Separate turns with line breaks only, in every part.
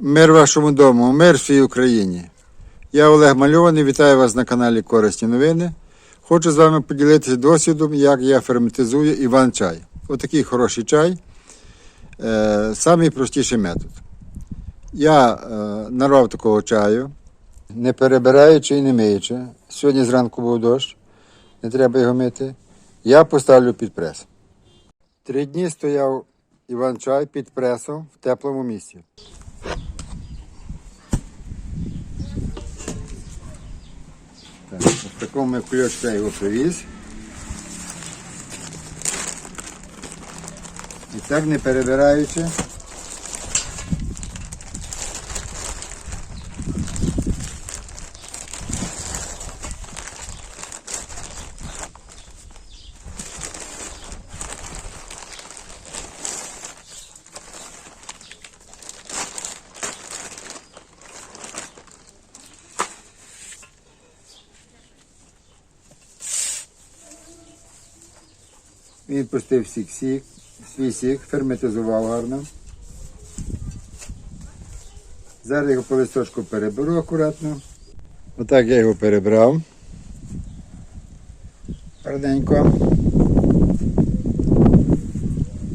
Мир вашому дому, мир всій Україні. Я Олег Мальований, вітаю вас на каналі Корисні новини. Хочу з вами поділитися досвідом, як я ферментизую іван-чай. Отакий хороший чай. Е, самий метод. Я е, нарвав такого чаю, не перебираючи і не миючи. Сьогодні зранку був дощ, не треба його мити. Я поставлю під прес. Три дні стояв іван-чай під пресом в теплому місці. Так, в такому кульочку я його привіз. І так не перебираючи. Він пустив сік, сік, свій сік, ферметизував гарно. Зараз його по листочку переберу акуратно. Отак я його перебрав. Гарненько.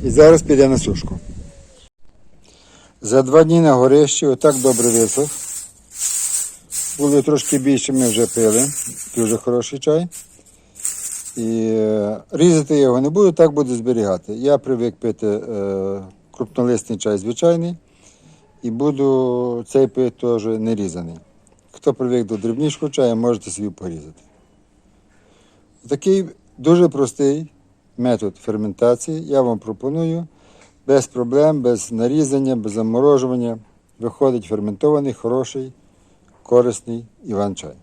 І зараз піде на сушку. За два дні на горищі отак добре висох. Були трошки більше, ми вже пили. Дуже хороший чай. І е, різати його не буду, так буду зберігати. Я привик пити е, крупнолисний чай звичайний і буду цей пити теж не різаний. Хто привик до дрібнішого чаю, можете собі порізати. Такий дуже простий метод ферментації я вам пропоную без проблем, без нарізання, без заморожування. Виходить ферментований, хороший, корисний іван-чай.